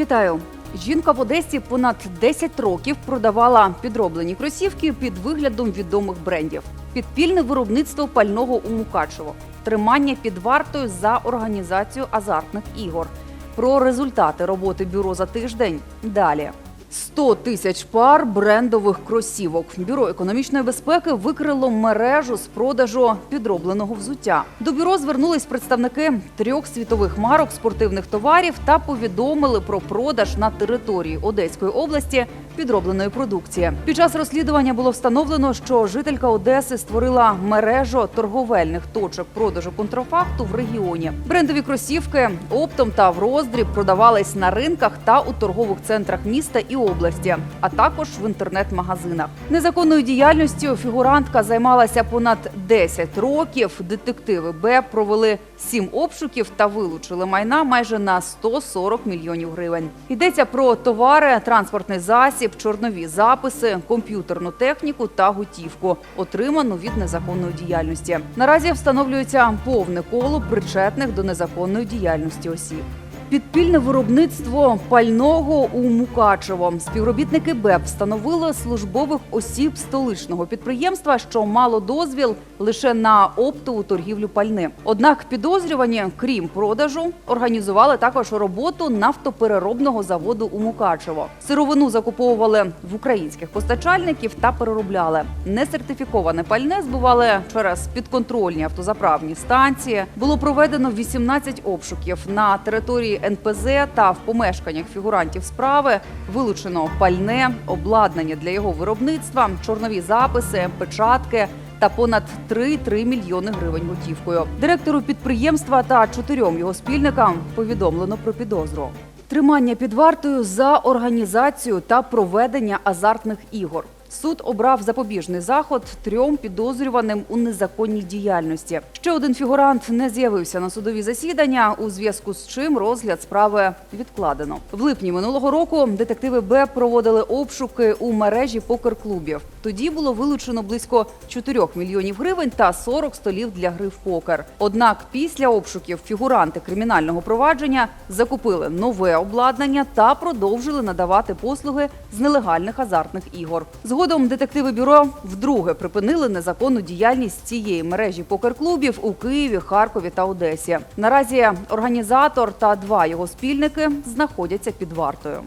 Вітаю! Жінка в Одесі понад 10 років продавала підроблені кросівки під виглядом відомих брендів. Підпільне виробництво пального у Мукачево, тримання під вартою за організацію азартних ігор. Про результати роботи бюро за тиждень далі. 100 тисяч пар брендових кросівок. Бюро економічної безпеки викрило мережу з продажу підробленого взуття. До бюро звернулись представники трьох світових марок спортивних товарів та повідомили про продаж на території Одеської області підробленої продукції. Під час розслідування було встановлено, що жителька Одеси створила мережу торговельних точок продажу контрафакту в регіоні. Брендові кросівки оптом та в роздріб продавались на ринках та у торгових центрах міста і області, а також в інтернет-магазинах. Незаконною діяльністю фігурантка займалася понад 10 років. Детективи Б провели сім обшуків та вилучили майна майже на 140 мільйонів гривень. Йдеться про товари, транспортний засіб, чорнові записи, комп'ютерну техніку та готівку, отриману від незаконної діяльності. Наразі встановлюється повне коло причетних до незаконної діяльності осіб. Підпільне виробництво пального у Мукачево. Співробітники БЕП встановили службових осіб столичного підприємства, що мало дозвіл лише на оптову торгівлю пальним. Однак підозрювані, крім продажу, організували також роботу нафтопереробного заводу у Мукачево. Сировину закуповували в українських постачальників та переробляли. Несертифіковане пальне збували через підконтрольні автозаправні станції. Було проведено 18 обшуків на території НПЗ та в помешканнях фігурантів справи. Вилучено пальне, обладнання для його виробництва, чорнові записи, печатки. Та понад 3,3 мільйони гривень готівкою. Директору підприємства та чотирьом його спільникам повідомлено про підозру. Тримання під вартою за організацію та проведення азартних ігор. Суд обрав запобіжний заход трьом підозрюваним у незаконній діяльності. Ще один фігурант не з'явився на судові засідання, у зв'язку з чим розгляд справи відкладено. В липні минулого року детективи Б проводили обшуки у мережі покер-клубів. Тоді було вилучено близько 4 мільйонів гривень та 40 столів для гри в покер. Однак після обшуків фігуранти кримінального провадження закупили нове обладнання та продовжили надавати послуги з нелегальних азартних ігор. Згодом детективи бюро вдруге припинили незаконну діяльність цієї мережі покер-клубів у Києві, Харкові та Одесі. Наразі організатор та два його спільники знаходяться під вартою.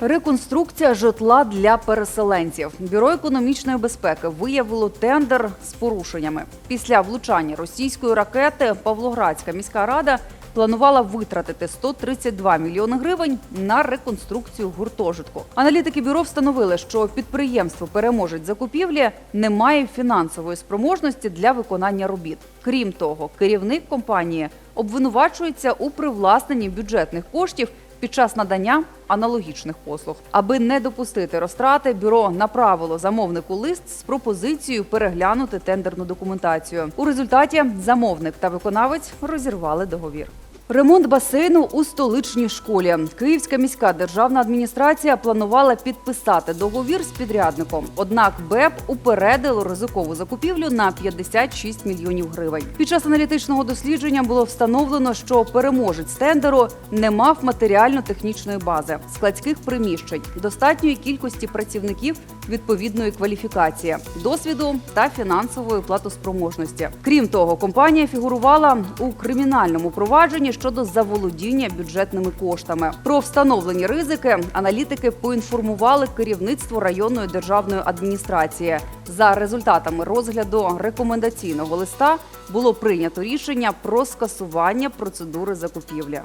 Реконструкція житла для переселенців. Бюро економічної безпеки виявило тендер з порушеннями. Після влучання російської ракети Павлоградська міська рада планувала витратити 132 мільйони гривень на реконструкцію гуртожитку. Аналітики бюро встановили, що підприємство переможець закупівлі не має фінансової спроможності для виконання робіт. Крім того, керівник компанії обвинувачується у привласненні бюджетних коштів під час надання аналогічних послуг. Аби не допустити розтрати, бюро направило замовнику лист з пропозицією переглянути тендерну документацію. У результаті замовник та виконавець розірвали договір. Ремонт басейну у столичній школі. Київська міська державна адміністрація планувала підписати договір з підрядником. Однак БЕП упередило ризикову закупівлю на 56 мільйонів гривень. Під час аналітичного дослідження було встановлено, що переможець тендеру не мав матеріально-технічної бази, складських приміщень, достатньої кількості працівників відповідної кваліфікації, досвіду та фінансової платоспроможності. Крім того, компанія фігурувала у кримінальному провадженні щодо заволодіння бюджетними коштами. Про встановлені ризики аналітики поінформували керівництво районної державної адміністрації. За результатами розгляду рекомендаційного листа було прийнято рішення про скасування процедури закупівлі.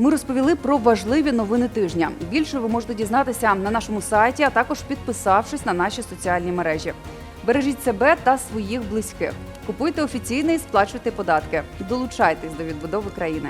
Ми розповіли про важливі новини тижня. Більше ви можете дізнатися на нашому сайті, а також підписавшись на наші соціальні мережі. Бережіть себе та своїх близьких. Купуйте офіційний, сплачуйте податки. Долучайтесь до відбудови країни.